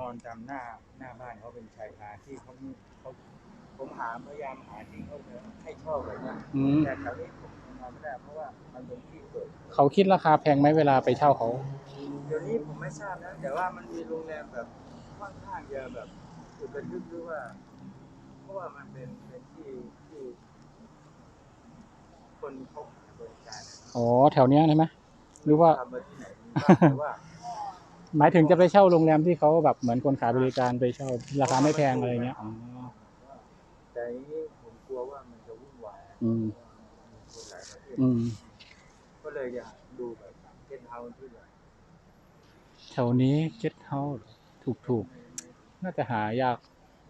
นอนตามหน้าหน้าบ้านเขาเป็นชายคาที่เขาเขาผมหาพยายามหาที่เขาจะให้เช่าแบบเนี้ยอืม แต่แถวนี้ผมทำงานไม่ได้เพราะว่ามันเป็นที่เปิดเขาคิดราคาแพงไหมเวลาไปเช่าเขา เดี๋ยวนี้ผมไม่ทราบนะแต่ว่ามันมีโรงแรมแบบค่อนข้างจะแบบอุดทึกหรือว่า เพราะว่ามันเป็นเป็นที่ที่คนเขาหาบริการ อ๋อ แถวเนี้ยใช่ไหมหรือว่า ทำมาที่ไหนมีบ้างแต่ว่า หมายถึงจะไปเช่าโรงแรมที่เขาแบบเหมือนคนขายบริการไปเช่าราคาไม่แพงอะไรเงี้ยอ๋อแต่อันนี้ผมกลัวว่ามันจะวุ่นวายอืมมีคนหลายประเทศอืมก็เลยอยากดูแบบเกนเฮาส์ที่ไหนแถวนี้เกสเฮาส์ถูกถูกๆน่าจะหายาก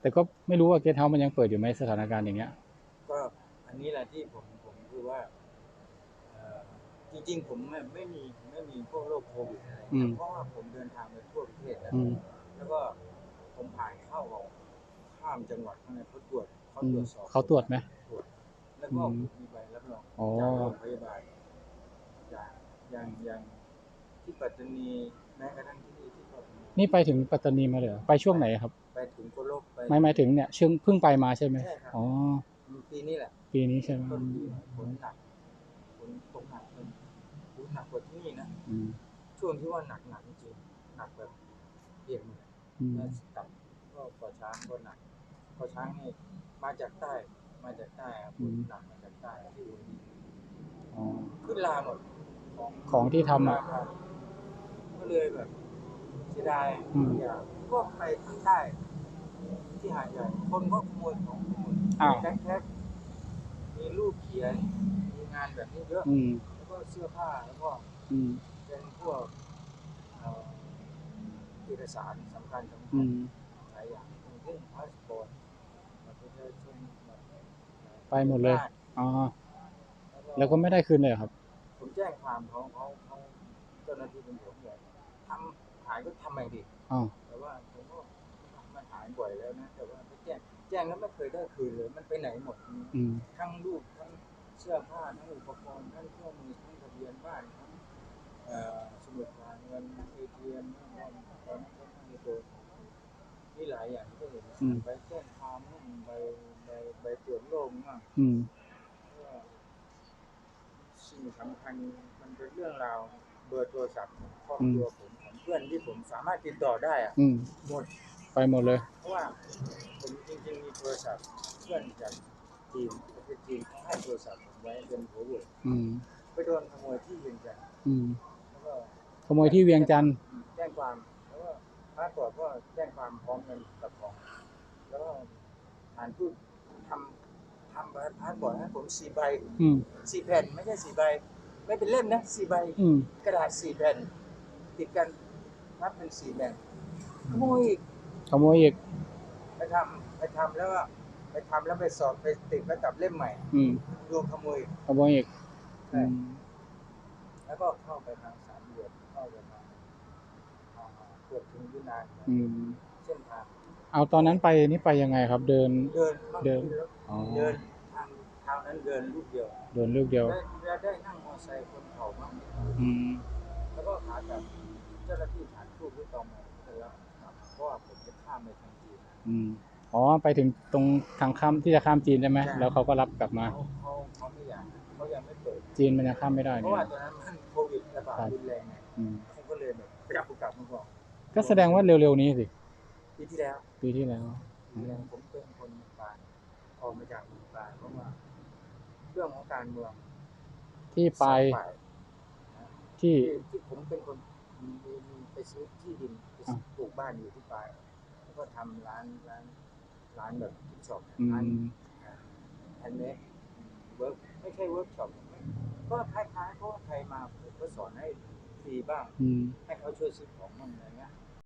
แต่ก็ไม่รู้ว่าเกสเฮาส์มันยังเปิดอยู่ไหมสถานการณ์อย่างเงี้ย ก็อันนี้แหละที่ผมผมคือว่าเอ่อ จริงๆ ผมไม่ไม่มีไม่มีพวกโรคโควิดอะไรอืม เพราะว่าผมเดินทางไปทั่วประเทศแล้ว อืม แล้วก็ผมผ่านเข้าออกข้ามจังหวัดข้างในเขาตรวจเขาอืตรมวจสอบเขาตรวจไหมตรวจแล้วก็อืมมีใบรับรองอ๋อ จากโรงพยาบาลอย่างอย่างอย่างที่ปัตตานีแม้กระทั่งที่นี่ที่ปัตตานีนี่ไปถึงปัตตานีมาเลยเหรอไปช่วงไหนครับไปถึงโกโลกไปไม่หมายถึงเนี่ยเชิงเพิ่งไปมาใช่ไหมใช่ครับ อ๋อ ปีนี้แหละปีนี้ใช่ไหมต้นปีฝนหนักฝนตกหนักเป็น ฝนหนักกว่าที่นี่นะอืมช่วงที่ว่าหนักหนักจริงๆหนักแบบเปียกหมดอืมแล้วตับก็ก่อช้างก็หนักก่อช้างนี่มาจากใต้ มาจากใต้ครับฝนหนักมาจากใต้ที่อุดีอ๋อขึ้นลาหมดของของที่ทำอะ ครับก็เลยแบบเสียดายอืม อย่างพวกไปทางใต้ ที่หาดใหญ่คนก็ขโมยของขโมยอ้าวแท็กแท็กมีรูปเขียนมีงานแบบนี้เยอะ อืมแล้วก็ เสื้อผ้าแล้วก็อืมเป็นพวกเอ่อเอกสารสำคัญสำอืคัญมหลายอย่างอย่างเช่นพาสปอร์ตบัตรประชาชนบัตรไปหมดเลยบ้านอ๋อแล้วก็แล้วก็ไม่ได้คืนเลยเหรอครับ ผมแจ้งความเขาเขาเขาเจ้าหน้าที่ตำรวจบอกทำหายก็ทำไมดิอ๋อแต่ว่าผมก็มันหายบ่อยแล้วนะ แต่ว่าไม่แจ้งแจ้งแล้วไม่เคยได้คืนเลย มันไปไหนหมด อืม ทั้งรูปทั้งเสื้อผ้าทั้งอุปกรณ์ทั้งเครื่องมือทั้งทะเบียนบ้านทั้งเอ่อสมุดจ่ายเงินเอทีเอ็มทั้งวันตอนนั้นก็ทั้งในตัว มีหลายอย่างที่เห็นอืม ใบแจ้งความมั่งใบใบใบตรวจโรคมั่งอืม ก็สิ่งสำคัญมันเป็นเรื่องราวเบอร์โทรศัพท์ของครอบครัวผมของเพื่อนที่ผมสามารถติดต่อได้อะอืม หมด ไปหมดเลย เพราะว่าผมจริงๆมีโทรศัพท์เพื่อนจากจีนประเทศจีนเขาให้โทรศัพท์ผมไว้เป็นหัวเว่ยอืม ไปโดนขโมยที่เวียงจันทร์อืมแล้วก็ขโมยที่เวียงจันทร์แจ้งความ แล้วก็พาสปอร์ตก็แจ้งความพร้อมกันกับของ แล้วก็ฐานทูตทำทำพาสปอร์ตให้ผมสี่ใบอืม สี่แผ่น ไม่ใช่สี่ใบ ไม่เป็นเล่มนะสี่ใบ อืม กระดาษสี่แผ่น ติดกันนับเป็นสี่แผ่นขโมยอีกขโมยอีกไปทำไปทำแล้วก็ไปทำแล้วไปสอบไปติดไว้กับเล่มใหม่อืม รวมขโมยขโมยอีกใช่อืมแล้วก็เข้าไปทางสามเหลี่ยมเข้าไปทางอ่าเกือบถึงยุนานอืม เส้นทางเอาตอนนั้นไปนี่ไปยังไงครับ เดิน เดินเข้าเดินขึ้รถอ๋อ เดินทางทางนั้นเดินลูกเดียวเดินลูกเดียว ได้ได้ได้นั่งมอเตอร์ไซค์คนเขาบ้างอืม แล้วก็ขากลับเจ้าหน้าที่ฐานทูตที่ตอมมาเสร็จแล้วครับเพราะว่าผมจะข้ามไปทางจีน อืม อ๋อ ไปถึงตรงทางข้ามที่จะข้ามจีนใช่ไหม ใช่ แล้วเขาก็รับกลับมา เขาเขาเขาไม่อยากเขายังไม่เปิด จีนมันยังข้ามไม่ได้เพเนี่ราะว่ายตอนนั้นมันโควิดระบาดครับ รุนแรงไงอืม กก็แสดงว่าเร็วๆนี้สิปีที่แล้วปีที่แล้วปีที่แล้วผมเป็นคนเมืองการออกมาจากเมืองการเพราะว่าเรื่องของการเมืองที่ไปสองฝ่ายที่ ที่ที่ผมเป็นคนมีมีไปซื้อที่ดินไปซื้อปลูกบ้านอยู่ที่ปลายแล้วก็ทำร้านร้านร้านแบบที่ช็อปอืร้านมอันนี้เวิร์กไม่ใช่เวิร์กช็อปก็คล้ายๆเพราะว่าใครมาผมก็สอนให้ฟรีบ้าง อืม ให้เขาช่วยซื้อของบ้างอะไรเงี้ย